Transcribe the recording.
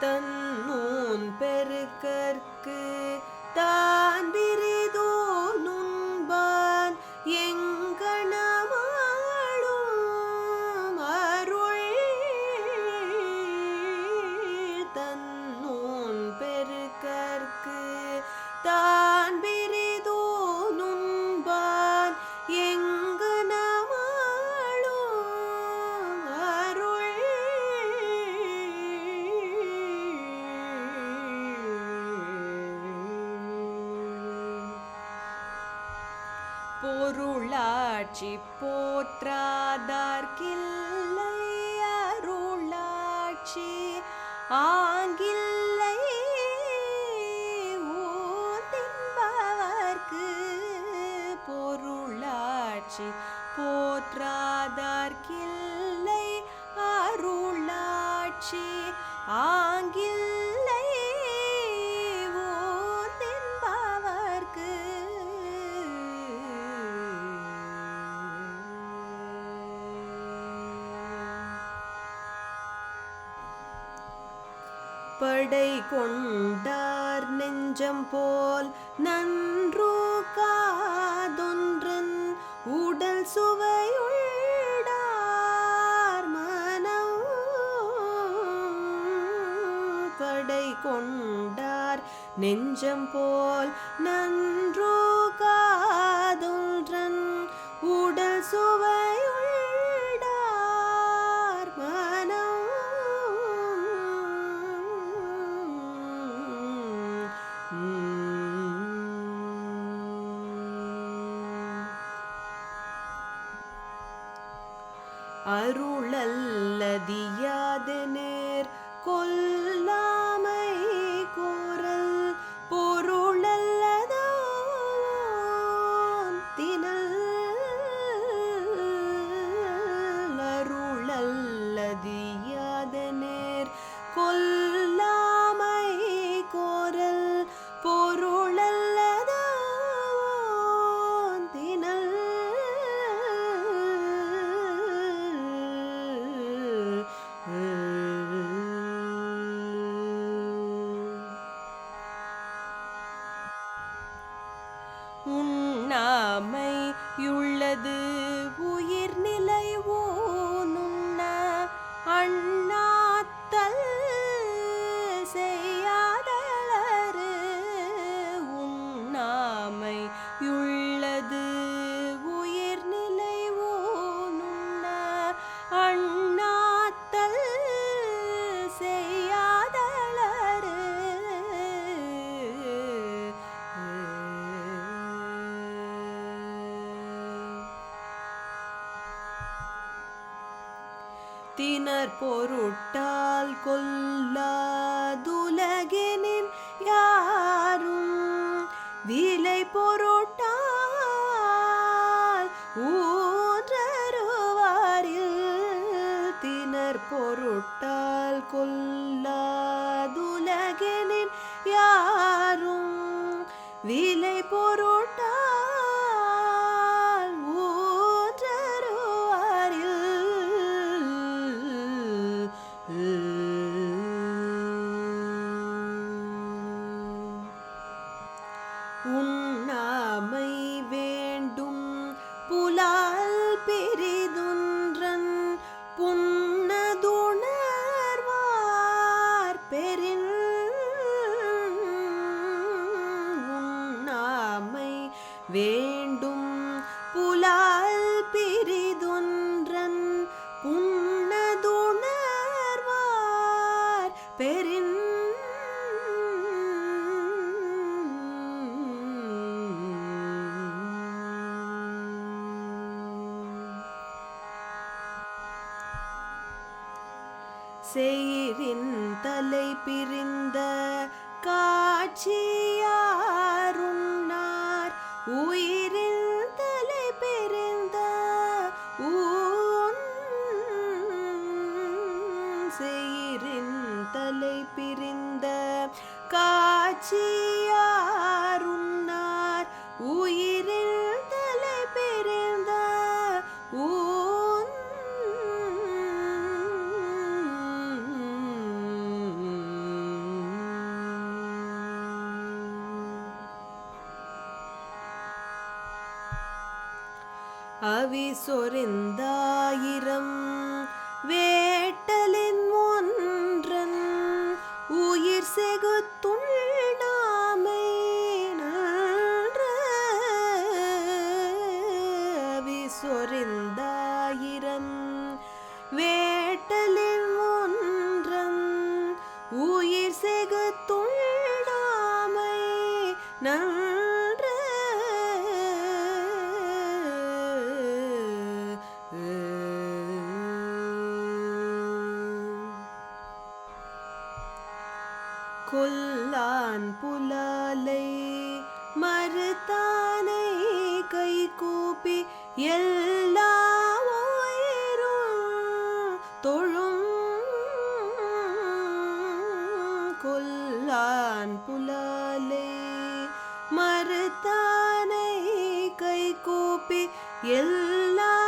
தன்னூன் பெருக்கற்கு தா காட்சி போற்றாதார்கில்லை அருளாட்சி ஆங்கில்லை ஊதின்பவர்க்கு பொருளாட்சி போற்றாதார்கில்லை அருளாட்சி ஆங்கில் படை கொண்டார் நெஞ்சம் போல் நன்றோ காதொன்றன் உடல் சுவையுள்ளார் மனம். படை கொண்டார் நெஞ்சம் போல் நன்றோ காதொன்றன் உடல் சுவை அருளல்லதியாதனேர் உண்ணாமையுள்ளது தினர் பொருட்டால் கொல்லாதுலகினின் யாரும் விலை பொருட்டால் ஊன்றருவாரில் தினர் பொருட்டால் கொல்லாதுலகினின் யாரும் விலை பொருட்டால் வேண்டும். புலால் பெரிதுன்றன் புன்னதுணர்வார் பெரின் செயிரின் தலை பிரிந்த காட்சியாரும் உயிரின் தலை அவி சொரிந்தாயிரம் வேட்டலின் ஒன்றன் உயிர் செகுத்துள்ளாமை நன்ற. அவி சொரிந்தாயிரம் வேட்டலின் ஒன்றன் உயிர் செகுத்துள்ளாமை நான் தான் புலாலை மறுத்தானை கை கூப்பி எல்லா உயிரும் தொழும். கொல்லான் புலாலை மறுத்தானை கை கூப்பி எல்லா